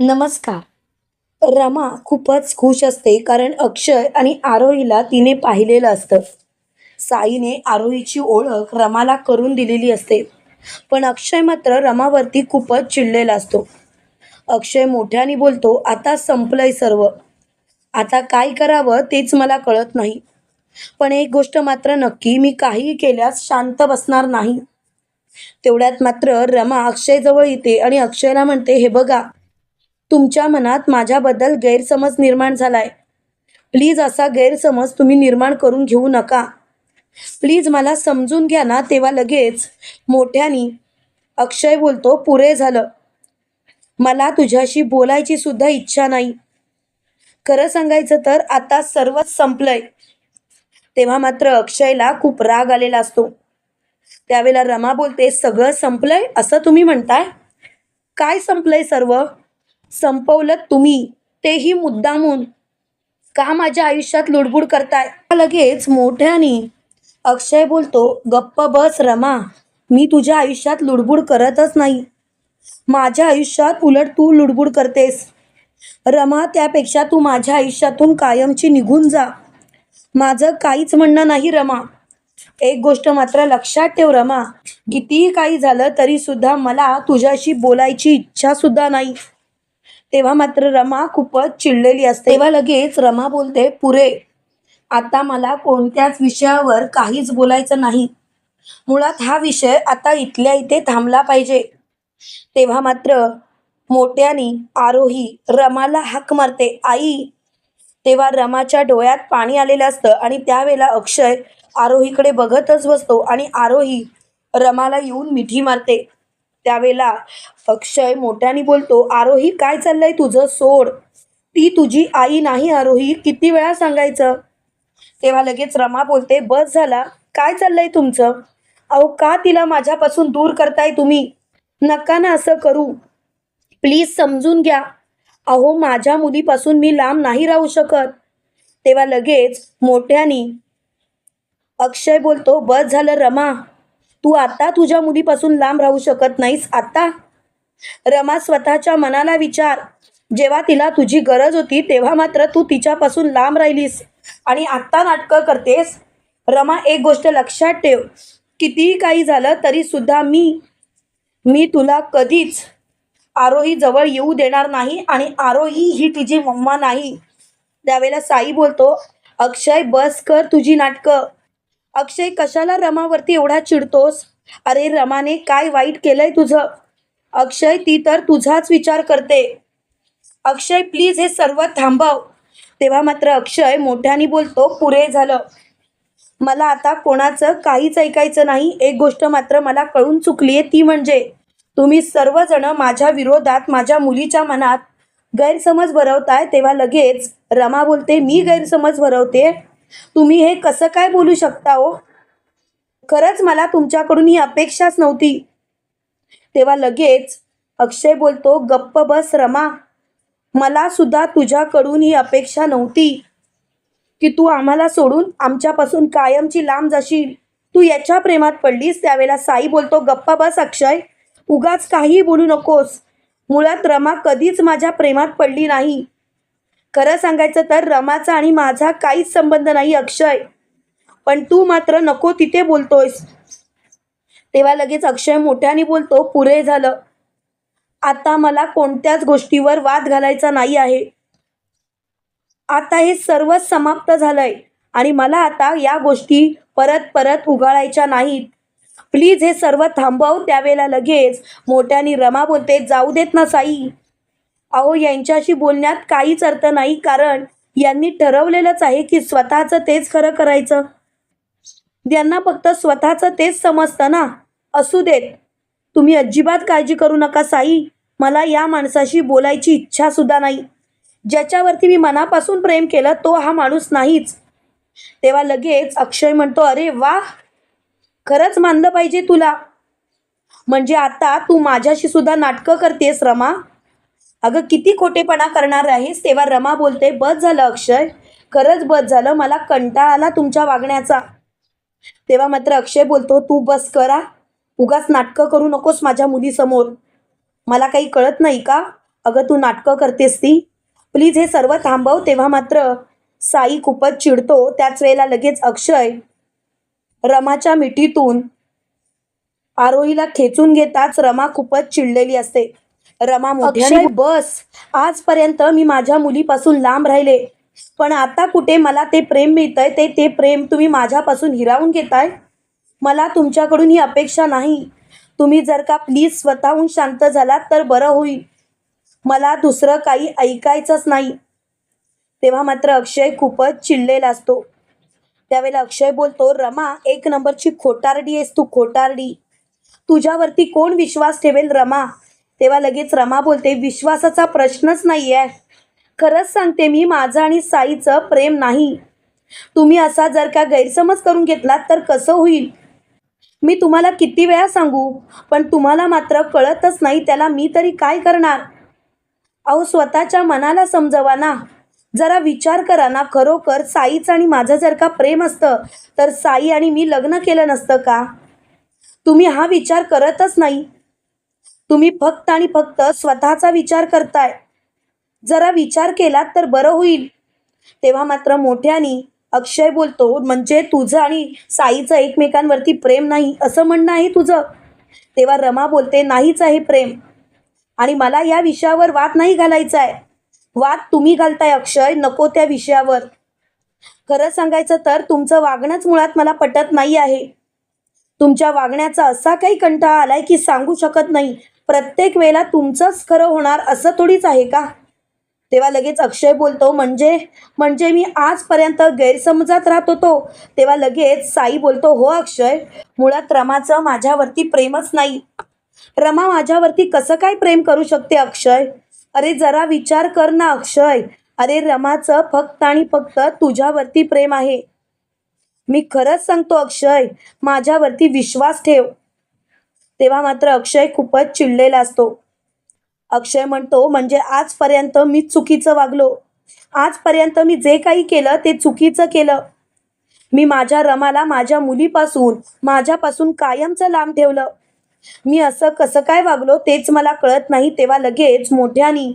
नमस्कार. रमा खूपच खुश असते कारण अक्षय आणि आरोहीला तिने पाहिलेलं असतं. साईने आरोहीची ओळख रमाला करून दिलेली असते. पण अक्षय मात्र रमावरती खूपच चिडलेला असतो. अक्षय मोठ्याने बोलतो आता संपलंय सर्व. आता काय करावं तेच मला कळत नाही. पण एक गोष्ट मात्र नक्की मी काहीही केल्यास शांत बसणार नाही. तेवढ्यात मात्र रमा अक्षयजवळ येते आणि अक्षयला म्हणते हे बघा तुमच्या मनात माझ्याबद्दल गैरसमज निर्माण झालाय. प्लीज असा गैरसमज तुम्ही निर्माण करून घेऊ नका. प्लीज मला समजून घ्या ना तेव्हा लगेच. मोठ्यानी अक्षय बोलतो पुरे झालं. मला तुझ्याशी बोलायची सुद्धा इच्छा नाही. खरं सांगायचं तर आता सर्वच संपलंय. तेव्हा मात्र अक्षयला खूप राग आलेला असतो. त्यावेळेला रमा बोलते सगळं संपलंय? असं तुम्ही म्हणताय? काय संपलंय सर्व? संपवलं तुम्ही तेही मुद्दामून. का माझ्या आयुष्यात लुडबुड करताय? लगेच मोठ्याने अक्षय बोलतो गप्प बस रमा मी तुझ्या आयुष्यात लुडबुड करतच नाही. माझ्या आयुष्यात उलट तू लुडबुड करतेस. रमा त्यापेक्षा तू माझ्या आयुष्यातून कायमची निघून जा. माझं काहीच म्हणणं नाही रमा. एक गोष्ट मात्र लक्षात ठेव रमा. कितीही काही झालं तरी सुद्धा मला तुझ्याशी बोलायची इच्छा सुद्धा नाही. तेव्हा मात्र रमा खूपच चिडलेली असते. तेव्हा लगेच रमा बोलते पुरे आता मला कोणत्याच विषयावर काहीच बोलायचं नाही. मुळात हा विषय आता इथल्या इथे थांबला पाहिजे. तेव्हा मात्र मोठ्यानी आरोही रमाला हाक मारते. आई. तेव्हा रमाच्या डोळ्यात पाणी आलेलं असतं आणि त्यावेळेला अक्षय आरोहीकडे बघतच बसतो आणि आरोही रमाला येऊन मिठी मारते. त्यावेळेला अक्षय मोठ्याने बोलतो आरोही काय चाललंय तुझं? सोड. ती तुझी आई नाही आरोही. किती वेळा सांगायचं? तेव्हा लगेच रमा बोलते बस झाला. काय चाललंय तुमचं? अहो का तिला माझ्यापासून दूर करताय तुम्ही? नका ना असं करू. प्लीज समजून घ्या. अहो माझ्या मुलीपासून मी लांब नाही राहू शकत. तेव्हा लगेच मोठ्यानी अक्षय बोलतो बस झालं रमा. तू आता तुझ्या मुलीपासून लांब राहू शकत नाहीस आता? रमा स्वतःच्या मनाला विचार. जेव्हा तिला तुझी गरज होती तेव्हा मात्र तू तिच्यापासून लांब राहिलीस आणि आत्ता नाटकं करतेस. रमा एक गोष्ट लक्षात ठेव. कितीही काही झालं तरी सुद्धा मी मी तुला कधीच आरोही जवळ येऊ देणार नाही आणि आरोही ही तुझी मम्मा नाही. त्यावेळेला साई बोलतो अक्षय बस कर तुझी नाटकं. अक्षय कशाला रमावरती एवढा चिडतोस? अरे रमाने काय वाईट केलंय तुझं? अक्षय ती तर तुझाच विचार करते. अक्षय प्लीज हे सर्व थांबव. तेव्हा मात्र अक्षय मोठ्याने बोलतो पुरे झालं. मला आता कोणाचं काहीच ऐकायचं नाही. एक गोष्ट मात्र मला कळून चुकली आहे ती म्हणजे तुम्ही सर्वजण माझ्या विरोधात माझ्या मुलीच्या मनात गैरसमज भरवताय तेव्हा लगेच रमा बोलते मी गैरसमज भरवते तुम्ही हे कसं काय बोलू शकता हो? खरंच मला तुमच्याकडून ही अपेक्षाच नव्हती. तेव्हा लगेच अक्षय बोलतो गप्प बस रमा. मला सुद्धा तुझ्याकडून ही अपेक्षा नव्हती की तू आम्हाला सोडून आमच्यापासून कायमची लांब जाशील. तू याच्या प्रेमात पडलीस त्यावेळेला साई बोलतो गप्पा बस अक्षय. उगाच काही बोलू नकोस. मुळात रमा कधीच माझ्या प्रेमात पडली नाही. खरं सांगायचं तर रमाचा आणि माझा काहीच संबंध नाही अक्षय. पण तू मात्र नको तिथे बोलतोयस. तेव्हा लगेच अक्षय मोठ्याने बोलतो पुरे झालं. आता मला कोणत्याच गोष्टीवर वाद घालायचा नाही आहे. आता हे सर्व समाप्त झालंय आणि मला आता या गोष्टी परत परत उघाळायच्या नाहीत. प्लीज हे सर्व थांबव त्यावेळेला लगेच. मोठ्याने रमा बोलते जाऊ देत ना साई. अहो यांच्याशी बोलण्यात काहीच अर्थ नाही कारण यांनी ठरवलेलंच आहे की स्वतःचं तेच खरं करायचं. यांना फक्त स्वतःचं तेच समजतं ना. असू देत. तुम्ही अजिबात काळजी करू नका साई. मला या माणसाशी बोलायची इच्छा सुद्धा नाही. ज्याच्यावरती मी मनापासून प्रेम केलं तो हा माणूस नाहीच. तेव्हा लगेच अक्षय म्हणतो अरे वा खरंच मानलं पाहिजे तुला. म्हणजे आता तू माझ्याशी सुद्धा नाटकं करतेस रमा. अगं किती खोटेपणा करणार आहेस? तेव्हा रमा बोलते बस झालं अक्षय. खरंच बस झालं. मला कंटाळा आला तुमच्या वागण्याचा. तेव्हा मात्र अक्षय बोलतो तू बस करा. उगाच नाटकं करू नकोस माझ्या मुलीसमोर. मला काही कळत नाही का? अगं तू नाटकं करतेस ती. प्लीज हे सर्व थांबव. तेव्हा मात्र साई खूपच चिडतो. त्याच वेळेला लगेच अक्षय रमाच्या मिठीतून आरोहीला खेचून घेताच रमा खूपच चिडलेली असते. रमा मोठ्याने बस. आजपर्यंत मी माझ्या मुलीपासून लांब राहिले. पण आता कुठे मला ते प्रेम मिळतंय ते ते प्रेम तुम्ही माझ्यापासून हिरावून घेताय? मला तुमच्याकडून ही अपेक्षा नाही. तुम्ही जर का प्लीज स्वतःहून शांत झालात तर बरं होईल. मला दुसरं काही ऐकायचंच नाही. तेव्हा मात्र अक्षय खूपच चिडलेला असतो. त्यावेळेला अक्षय बोलतो रमा एक नंबरची खोटारडी आहेस तू खोटारडी. तुझ्यावरती कोण विश्वास ठेवेल रमा? तेव्हा लगेच रमा बोलते विश्वासाचा प्रश्नच नाही आहे खरंच सांगते मी माझं आणि साईचं प्रेम नाही. तुम्ही असा जर का गैरसमज करून घेतलात तर कसं होईल? मी तुम्हाला किती वेळा सांगू पण तुम्हाला मात्र कळतच नाही त्याला मी तरी काय करणार? अहो स्वतःच्या मनाला समजवा ना. जरा विचार करा ना खरोखर साईचं आणि माझं जर का प्रेम असतं तर साई आणि मी लग्न केलं नसतं का? तुम्ही हा विचार करतच नाही. तुम्ही फक्त आणि फक्त स्वतःचा विचार करताय. जरा विचार केलात तर बरं होईल. तेव्हा मात्र मोठ्यानी अक्षय बोलतो म्हणजे तुझं आणि साईचं एकमेकांवरती प्रेम नाही असं म्हणणं आहे तुझं? तेव्हा रमा बोलते नाहीच आहे प्रेम. आणि मला या विषयावर वाद नाही घालायचा आहे वाद तुम्ही घालताय अक्षय नको त्या विषयावर. खरं सांगायचं तर तुमचं वागणंच मुळात मला पटत नाही आहे. तुमच्या वागण्याचा असा काही कंटाळा आलाय की सांगू शकत नाही. प्रत्येक वेळेला तुमचंच खरं होणार असं थोडीच आहे का? तेव्हा लगेच अक्षय बोलतो म्हणजे म्हणजे मी आजपर्यंत गैरसमजात राहत होतो. तेव्हा लगेच साई बोलतो हो अक्षय मुळात रमाचं माझ्यावरती प्रेमच नाही. रमा माझ्यावरती कसं काय प्रेम करू शकते अक्षय? अरे जरा विचार कर ना अक्षय. अरे रमाचं फक्त आणि फक्त तुझ्यावरती प्रेम आहे. मी खरंच सांगतो अक्षय माझ्यावरती विश्वास ठेव. तेव्हा मात्र अक्षय खूपच चिडलेला असतो. अक्षय म्हणतो म्हणजे आजपर्यंत मी चुकीचं वागलो. आजपर्यंत मी जे काही केलं ते चुकीचं केलं. मी माझ्या रमाला माझ्या मुलीपासून माझ्यापासून कायमचं लांब ठेवलं. मी असं कसं काय वागलो तेच मला कळत नाही तेव्हा लगेच मोठ्यानी.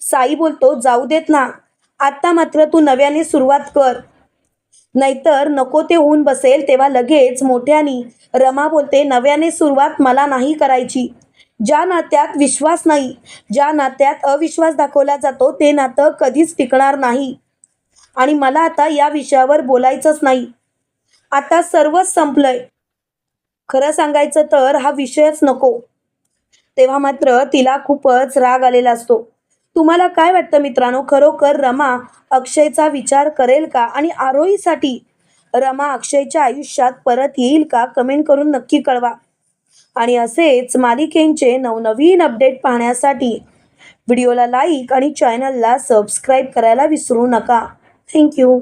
साई बोलतो जाऊ देत ना. आत्ता मात्र तू नव्याने सुरुवात कर. नाहीतर नको ते होऊन बसेल तेव्हा लगेच मोठ्यानी रमा बोलते नव्याने सुरुवात मला नाही करायची. ज्या नात्यात विश्वास नाही ज्या नात्यात अविश्वास दाखवला जातो ते नातं कधीच टिकणार नाही. आणि मला आता या विषयावर बोलायचंच नाही. आता सर्वच संपलंय. खरं सांगायचं तर हा विषयच नको. तेव्हा मात्र तिला खूपच राग आलेला असतो. तुम्हाला काय वाटतं मित्रांनो? खरोखर रमा अक्षयचा विचार करेल का? आणि आरोहीसाठी रमा अक्षयच्या आयुष्यात परत येईल का? कमेंट करून नक्की कळवा. आणि असेच मालिकेंचे नवनवीन अपडेट पाहण्यासाठी व्हिडिओला लाईक आणि चॅनलला सबस्क्राईब करायला विसरू नका. थँक्यू